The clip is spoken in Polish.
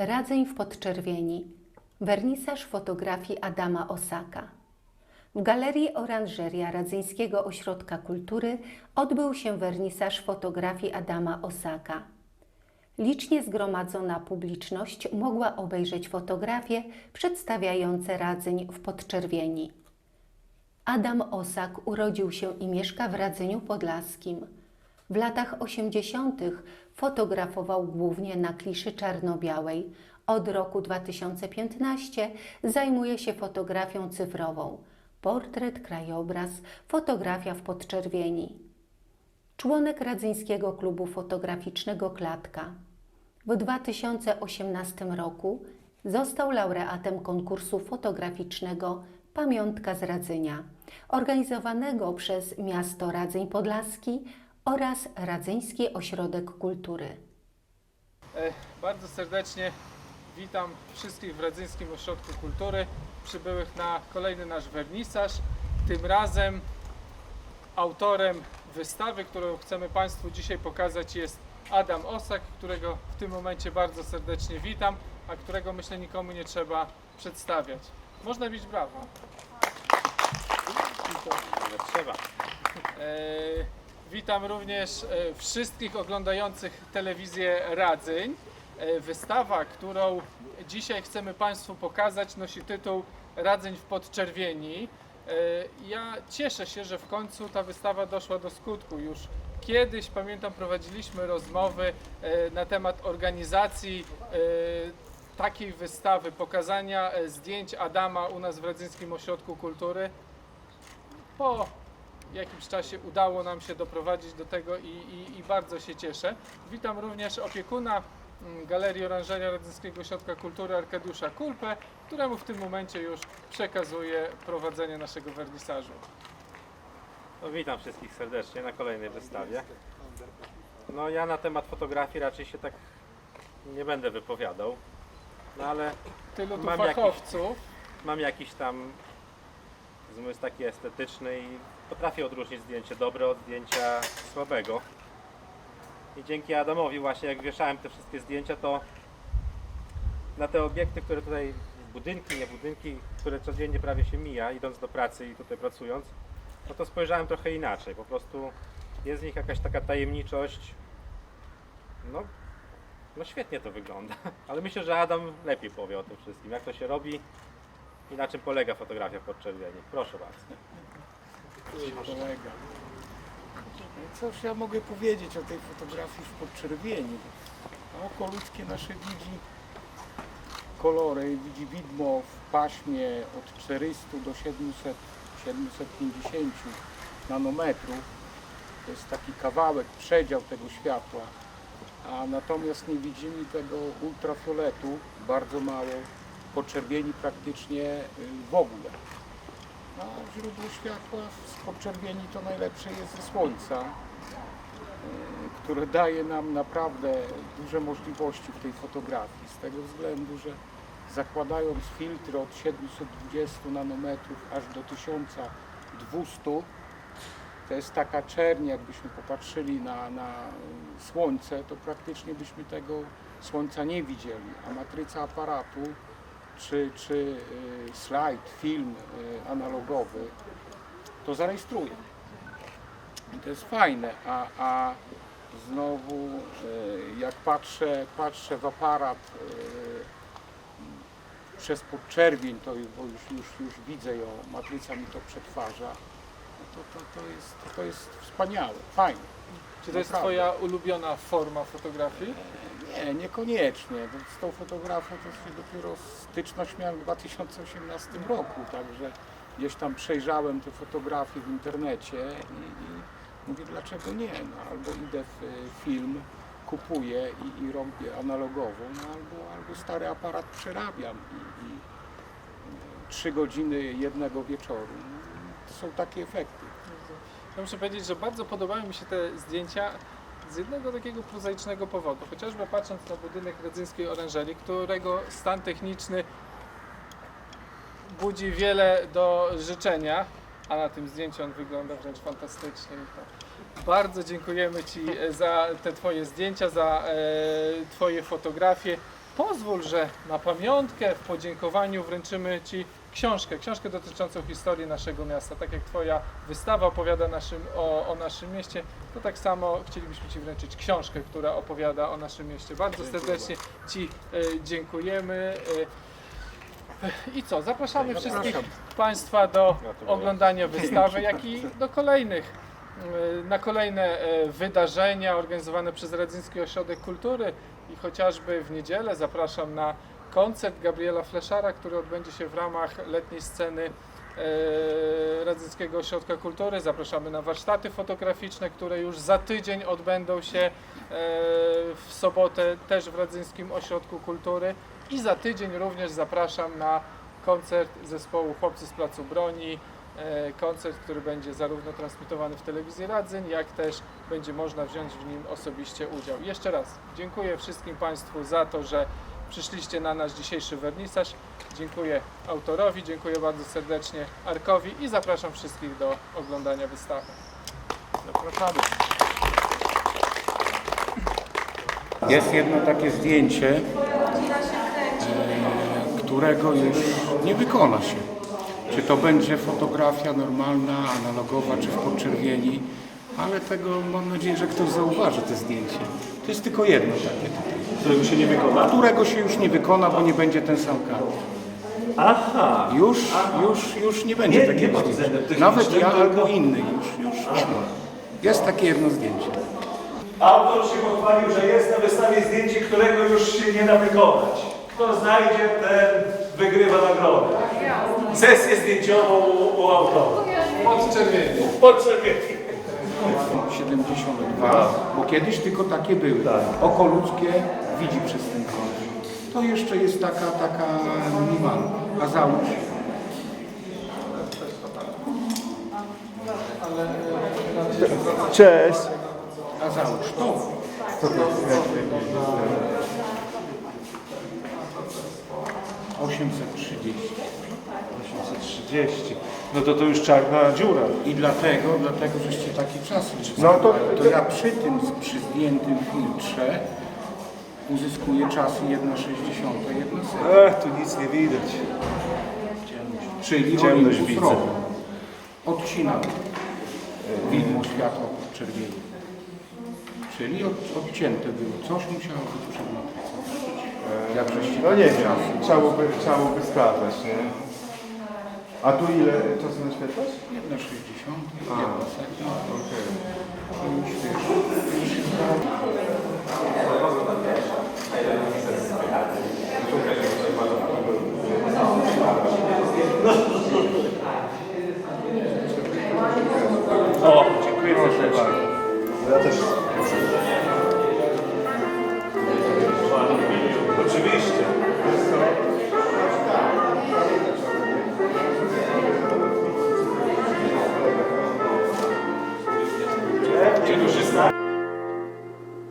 Radzeń w podczerwieni. Wernisaż fotografii Adama Osaka. W Galerii Oranżeria Radzyńskiego Ośrodka Kultury odbył się wernisaż fotografii Adama Osaka. Licznie zgromadzona publiczność mogła obejrzeć fotografie przedstawiające Radzeń w podczerwieni. Adam Osak urodził się i mieszka w Radzeniu Podlaskim. W latach 80. fotografował głównie na kliszy czarno-białej. Od roku 2015 zajmuje się fotografią cyfrową. Portret, krajobraz, fotografia w podczerwieni. Członek Radzyńskiego Klubu Fotograficznego Klatka. W 2018 roku został laureatem konkursu fotograficznego Pamiątka z Radzenia, organizowanego przez miasto Radzeń Podlaski oraz Radzyński Ośrodek Kultury. Bardzo serdecznie witam wszystkich w Radzyńskim Ośrodku Kultury przybyłych na kolejny nasz wernisaż. Tym razem autorem wystawy, którą chcemy Państwu dzisiaj pokazać jest Adam Osak, którego w tym momencie bardzo serdecznie witam, a którego myślę nikomu nie trzeba przedstawiać. Można bić brawa. Trzeba. Witam również e, wszystkich oglądających telewizję Radzyń. E, Wystawa, którą dzisiaj chcemy Państwu pokazać, nosi tytuł Radzyń w podczerwieni. E, Ja cieszę się, że w końcu ta wystawa doszła do skutku. Już kiedyś, pamiętam, prowadziliśmy rozmowy na temat organizacji takiej wystawy, pokazania zdjęć Adama u nas w Radzyńskim Ośrodku Kultury. Po jakimś czasie udało nam się doprowadzić do tego i, i, i bardzo się cieszę. Witam również opiekuna mm, Galerii Oranżeria Radzyńskiego Ośrodka Kultury Arkadiusza Kulpę, któremu w tym momencie już przekazuję prowadzenie naszego wernisażu. No, witam wszystkich serdecznie na kolejnej wystawie. No ja na temat fotografii raczej się tak nie będę wypowiadał. No ale Tylu tu Mam fachowców. mam jakiś tam zmysł taki estetyczny i potrafię odróżnić zdjęcie dobre od zdjęcia słabego. I dzięki Adamowi właśnie jak wieszałem te wszystkie zdjęcia to na te obiekty, które tutaj budynki, nie budynki, które codziennie prawie się mija, idąc do pracy i tutaj pracując, no to spojrzałem trochę inaczej. Po prostu jest w nich jakaś taka tajemniczość. No, no świetnie to wygląda. Ale myślę, że Adam lepiej powie o tym wszystkim, jak to się robi i na czym polega fotografia podczerwieni. Proszę bardzo. kolega. Cóż ja mogę powiedzieć o tej fotografii w podczerwieni? A Oko ludzkie nasze widzi kolory, widzi widmo w paśmie od 400 do 700, 750 nanometrów. To jest taki kawałek, przedział tego światła. A natomiast nie widzimy tego ultrafioletu, bardzo mało, podczerwieni praktycznie y, w ogóle. A źródło światła z to najlepsze jest ze słońca, e, które daje nam naprawdę duże możliwości w tej fotografii. Z tego względu, że zakładając filtr od 720 nanometrów aż do 1200, to jest taka czerń, jakbyśmy popatrzyli na, na słońce, to praktycznie byśmy tego słońca nie widzieli, a matryca aparatu czy, czy y, slajd, film y, analogowy, to zarejestruje. I to jest fajne, a, a znowu y, jak patrzę, patrzę w aparat przez podczerwień, to już, bo już, już, już widzę ją, matryca mi to przetwarza, no to, to, to, jest, to jest wspaniałe, fajne. Czy to jest. Twoja ulubiona forma fotografii? Nie, niekoniecznie. Z tą fotografią to się dopiero styczność miałem w 2018 roku, także gdzieś tam przejrzałem te fotografie w internecie i, i mówię, dlaczego nie? No, albo idę w y, film, kupuję i, i robię analogowo, no, albo, albo stary aparat przerabiam i, i y, trzy godziny jednego wieczoru. No, to są takie efekty. Ja muszę powiedzieć, że bardzo podobają mi się te zdjęcia z jednego takiego prozaicznego powodu. Chociażby patrząc na budynek Radzyńskiej Oranżerii, którego stan techniczny budzi wiele do życzenia, a na tym zdjęciu on wygląda wręcz fantastycznie. Bardzo dziękujemy Ci za te Twoje zdjęcia, za e, Twoje fotografie. pozwól, że na pamiątkę, w podziękowaniu wręczymy Ci książkę, książkę dotyczącą historii naszego miasta. Tak jak Twoja wystawa opowiada naszym, o, o naszym mieście, to tak samo chcielibyśmy Ci wręczyć książkę, która opowiada o naszym mieście. Bardzo serdecznie Ci e, dziękujemy. E, I co, zapraszamy Zapraszam. wszystkich Państwa do oglądania wystawy, jak i do kolejnych, e, na kolejne wydarzenia organizowane przez Radzyński Ośrodek Kultury i chociażby w niedzielę zapraszam na koncert Gabriela Fleszara, który odbędzie się w ramach letniej sceny e, Radzyńskiego Ośrodka Kultury. Zapraszamy na warsztaty fotograficzne, które już za tydzień odbędą się e, w sobotę też w Radzyńskim Ośrodku Kultury i za tydzień również zapraszam na koncert zespołu Chłopcy z Placu Broni. E, Koncert, który będzie zarówno transmitowany w telewizji Radzyń, jak też będzie można wziąć w nim osobiście udział. Jeszcze raz dziękuję wszystkim Państwu za to, że przyszliście na nasz dzisiejszy wernisaż. Dziękuję autorowi, dziękuję bardzo serdecznie Arkowi i zapraszam wszystkich do oglądania wystawy. Zapraszamy. Jest jedno takie zdjęcie, e, którego już nie wykona się. Czy to będzie fotografia normalna, analogowa, czy w podczerwieni, ale tego mam nadzieję, że ktoś zauważy to zdjęcie. To jest tylko jedno takie tutaj. Którego się nie wykona. Którego się już nie wykona, bo nie będzie ten sam kadr. Aha! Już, już, już nie będzie Nie- takiego zdjęcia. względem Nawet ja tylko- albo inny już, już nie ma. Jest takie jedno zdjęcie. Autor się pochwalił, że jest na wystawie zdjęcie, którego już się nie da wykonać. Kto znajdzie, ten wygrywa nagrodę. Sesję zdjęciową u, u autora. Podczerwieni. Podczerwieni. 72, bo kiedyś tylko takie były. Tak. Oko ludzkie widzi przez ten kąt. To jeszcze jest taka, taka minimalna. A załóż. Cześć. A załóż to. 830. 830. No to to już czarna dziura. I dlatego, dlatego żeście taki czas No to- to ja przy tym, przy zdjętym filtrze uzyskuję czasy 1,60, 1,7. Ech, tu nic nie widać. Czyli Ciemność Olympus widzę. robi. Odcinam widmo światła czerwieni. Czyli od, odcięte było. Coś musiało być przed matrycą. Jak żeście No nie wiem, czasy. trzeba by, trzeba by skazać, nie? A tu ile czasu naświetlasz? 1,60, 1,7. Okej. Już też